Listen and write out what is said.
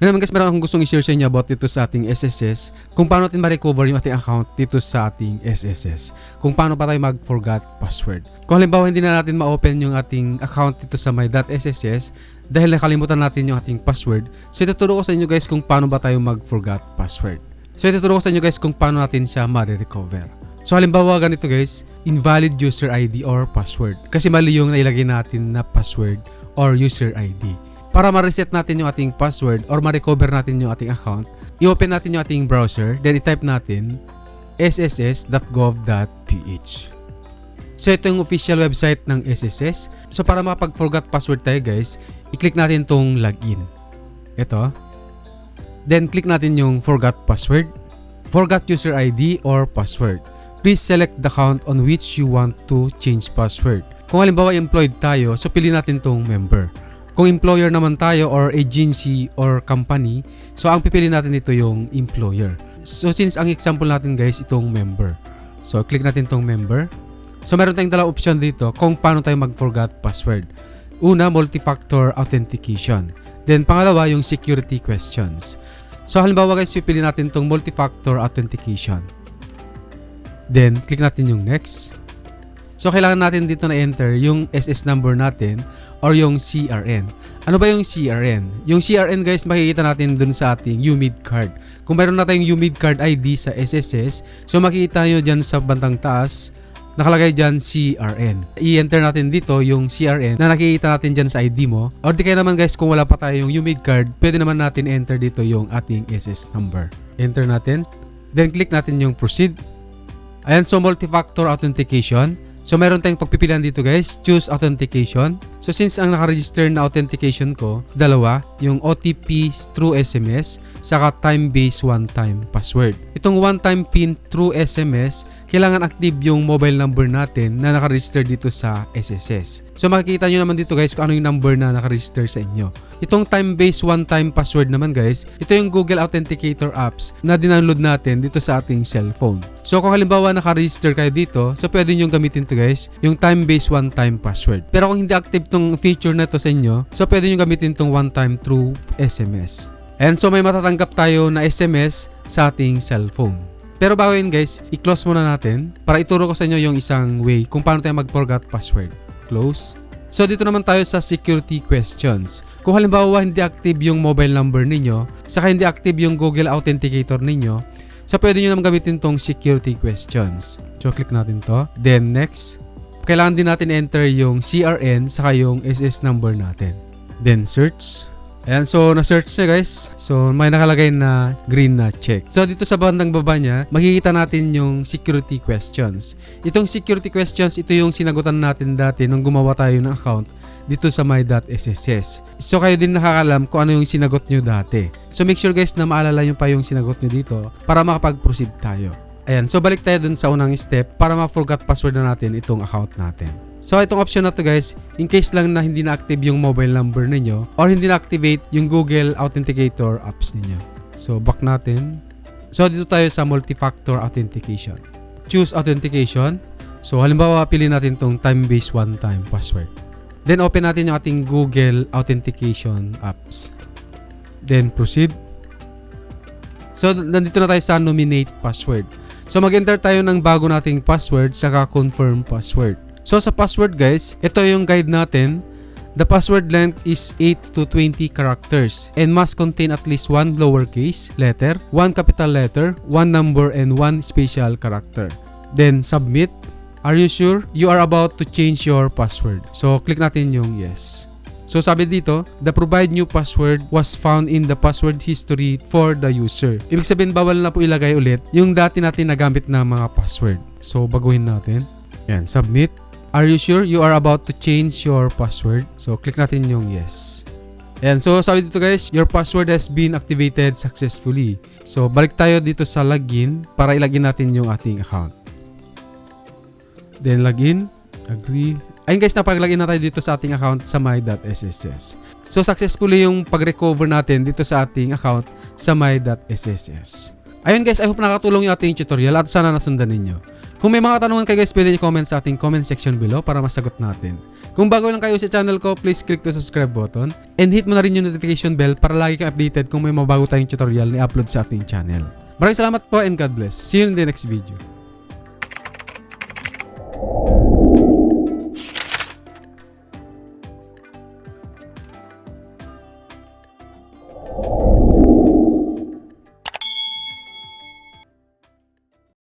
Ngayon naman guys, meron akong gustong i-share sa inyo about dito sa ating SSS, kung paano natin ma-recover yung ating account dito sa ating SSS. Kung paano pa tayo mag-forgot password. Kung halimbawa hindi na natin ma-open yung ating account dito sa my.sss dahil nakalimutan natin yung ating password, so ituturo ko sa inyo guys kung paano ba tayo mag-forgot password. So ituturo ko sa inyo guys kung paano natin siya ma-recover. So halimbawa ganito guys, invalid user ID or password. Kasi mali yung nailagay natin na password or user ID para ma-reset natin yung ating password or ma-recover natin yung ating account, i-open natin yung ating browser, then i-type natin sss.gov.ph. So ito yung official website ng SSS. So para makapag-forgot password tayo guys, i-click natin tong login. Ito. Then click natin yung forgot password, forgot user ID or password. Please select the account on which you want to change password. Kung halimbawa employed tayo, so pili natin tong member. Kung employer naman tayo or agency or company, so ang pipili natin dito yung employer. So since ang example natin guys itong member. So click natin tong member. So meron tayong dalawang option dito kung paano tayo mag-forgot password. Una, multi-factor authentication. Then pangalawa, yung security questions. So halimbawa guys, pipili natin tong multi-factor authentication. Then click natin yung next. So kailangan natin dito na enter yung SS number natin or yung CRN. Ano ba yung CRN? Yung CRN guys makikita natin dun sa ating UMID card. Kung meron na tayong UMID card ID sa SSS, so makikita nyo dyan sa bantang taas, nakalagay dyan CRN. I-enter natin dito yung CRN na nakikita natin dyan sa ID mo. Or di kaya naman guys, kung wala pa tayong UMID card, pwede naman natin enter dito yung ating SS number. Enter natin. Then click natin yung proceed. Ayan, so multi-factor authentication. So meron tayong pagpipilian dito guys, choose authentication. So since ang naka-register na authentication ko, dalawa, yung OTP through SMS, saka time-based one-time password. Itong one-time PIN through SMS, kailangan active yung mobile number natin na naka-register dito sa SSS. So makikita nyo naman dito guys kung ano yung number na naka-register sa inyo. Itong time-based one-time password naman guys, ito yung Google Authenticator apps na dinownload natin dito sa ating cellphone. So kung halimbawa naka-register kayo dito, so pwede nyo gamitin to guys, yung time-based one-time password. Pero kung hindi active tong feature na to sa inyo, so pwede nyo gamitin tong one-time through SMS. And so may matatanggap tayo na SMS sa ating cellphone. Pero bago yun guys, i-close muna natin para ituro ko sa inyo yung isang way kung paano tayo mag-forgot password. Close. So dito naman tayo sa security questions. Kung halimbawa hindi active yung mobile number ninyo, saka hindi active yung Google Authenticator ninyo, so pwede nyo naman gamitin tong security questions. So click natin to. Then next, kailangan din natin enter yung CRN saka yung SS number natin. Then search. Ayan, so na-search niya guys. So may nakalagay na green na check. So dito sa bandang baba niya, makikita natin yung security questions. Itong security questions, ito yung sinagutan natin dati nung gumawa tayo ng account dito sa my.sss. So kayo din nakakalam kung ano yung sinagot nyo dati. So make sure guys na maalala nyo pa yung sinagot nyo dito para makapag-proceed tayo. Ayan, so balik tayo dun sa unang step para ma-forgot password na natin itong account natin. So itong option na to guys, in case lang na hindi na-active yung mobile number ninyo or hindi na-activate yung Google Authenticator apps ninyo. So back natin. So dito tayo sa multi-factor authentication. Choose authentication. So halimbawa pili natin tong time-based one-time password. Then open natin yung ating Google Authentication apps. Then proceed. So nandito na tayo sa nominate password. So mag-enter tayo ng bago nating password saka confirm password. So sa password guys, ito yung guide natin. The password length is 8 to 20 characters and must contain at least one lowercase letter, one capital letter, one number, and one special character. Then submit. Are you sure? You are about to change your password. So click natin yung yes. So sabi dito, the provide new password was found in the password history for the user. Ibig sabihin bawal na po ilagay ulit yung dati natin nagamit na mga password. So baguhin natin. Yan, submit. Are you sure you are about to change your password? So, click natin yung yes. Ayan, so sabi dito guys, your password has been activated successfully. So, balik tayo dito sa login para ilagin natin yung ating account. Then, login. Agree. Ayun guys, napag-login na tayo dito sa ating account sa my.sss. So, successfully yung pag-recover natin dito sa ating account sa my.sss. Ayun guys, I hope nakatulong yung ating tutorial at sana nasundan ninyo. Kung may mga katanungan kayo guys, pwede nyo comment sa ating comment section below para masagot natin. Kung bago lang kayo sa channel ko, please click the subscribe button and hit mo na rin yung notification bell para lagi kang updated kung may mabago tayong tutorial na upload sa ating channel. Maraming salamat po and God bless. See you in the next video.